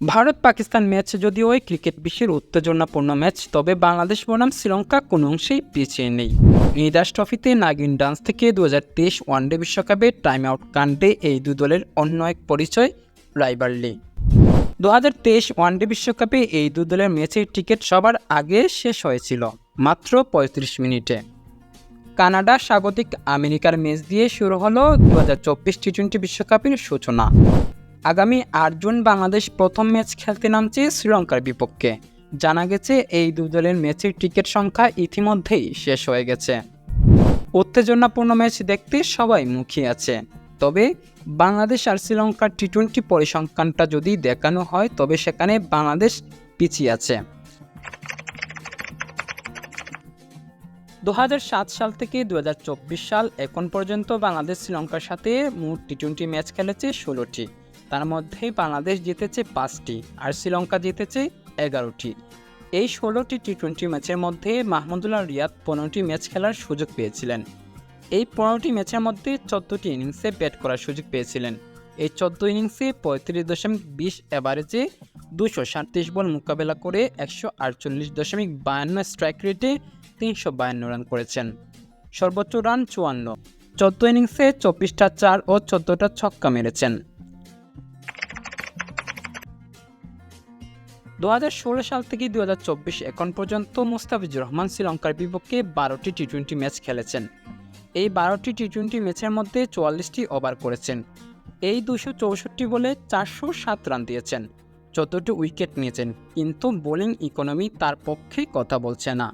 Bharat Pakistan match যদিও ওই cricket বিশ্বের উত্তেজনাপূর্ণ ম্যাচ, তবে বাংলাদেশ বনাম শ্রীলঙ্কা কোনো অংশেই পিছিয়ে নেই। নিদাস ট্রফিতে নাগিন ডান্স থেকে দু হাজার তেইশ ওয়ানডে বিশ্বকাপে টাইম আউট কাণ্ডে এই দুই দলের অন্য এক পরিচয় রাইভারলি দু হাজার তেইশ ওয়ানডে বিশ্বকাপে এই দু দলের ম্যাচের টিকিট সবার আগে শেষ হয়েছিল, মাত্র পঁয়ত্রিশ মিনিটে। কানাডা স্বাগতিক আমেরিকার ম্যাচ দিয়ে শুরু হলো দু হাজার চব্বিশ টি টোয়েন্টি বিশ্বকাপের সূচনা। আগামী আটজন বাংলাদেশ প্রথম ম্যাচ খেলতে নামছে শ্রীলঙ্কার বিপক্ষে। জানা গেছে, এই দু দলের ম্যাচের টিকিট সংখ্যা ইতিমধ্যেই শেষ হয়ে গেছে। উত্তেজনাপূর্ণ ম্যাচ দেখতে সবাই মুখিয়ে আছে। তবে বাংলাদেশ আর শ্রীলঙ্কার টি টোয়েন্টি পরিসংখ্যানটা যদি দেখানো হয়, তবে সেখানে বাংলাদেশ পিছিয়ে আছে। দু হাজার সাত সাল থেকে দু হাজার চব্বিশ সাল এখন পর্যন্ত বাংলাদেশ শ্রীলঙ্কার সাথে মোট টি টোয়েন্টি ম্যাচ খেলেছে ষোলোটি। তার মধ্যে বাংলাদেশ জিতেছে পাঁচটি আর শ্রীলঙ্কা জিতেছে এগারোটি। এই ষোলোটি টি টোয়েন্টি ম্যাচের মধ্যে মাহমুদুল্লাহ রিয়াদ পনেরোটি ম্যাচ খেলার সুযোগ পেয়েছিলেন। এই পনেরোটি ম্যাচের মধ্যে চোদ্দোটি ইনিংসে ব্যাট করার সুযোগ পেয়েছিলেন। এই চোদ্দ ইনিংসে পঁয়ত্রিশ দশমিক বিশ অ্যাভারেজে দুশো সাতত্রিশ বল মোকাবেলা করে একশো আটচল্লিশ দশমিক বায়ান্ন স্ট্রাইক রেটে তিনশো বায়ান্ন রান করেছেন। সর্বোচ্চ রান চুয়ান্ন। চোদ্দ ইনিংসে চব্বিশটা চার ও চোদ্দোটা ছক্কা মেরেছেন। দু হাজার ষোলো সাল থেকে দু হাজার চব্বিশ এখন পর্যন্ত মুস্তাফিজুর রহমান শ্রীলঙ্কার বিপক্ষে বারোটি টি টোয়েন্টি ম্যাচ খেলেছেন। এই বারোটি টি টোয়েন্টি ম্যাচের মধ্যে চুয়াল্লিশটি ওভার করেছেন। এই দুশো চৌষট্টি বলে চারশো সাত রান দিয়েছেন। চোদ্দটি উইকেট নিয়েছেন, কিন্তু বোলিং ইকোনমি তার পক্ষে কথা বলছে না।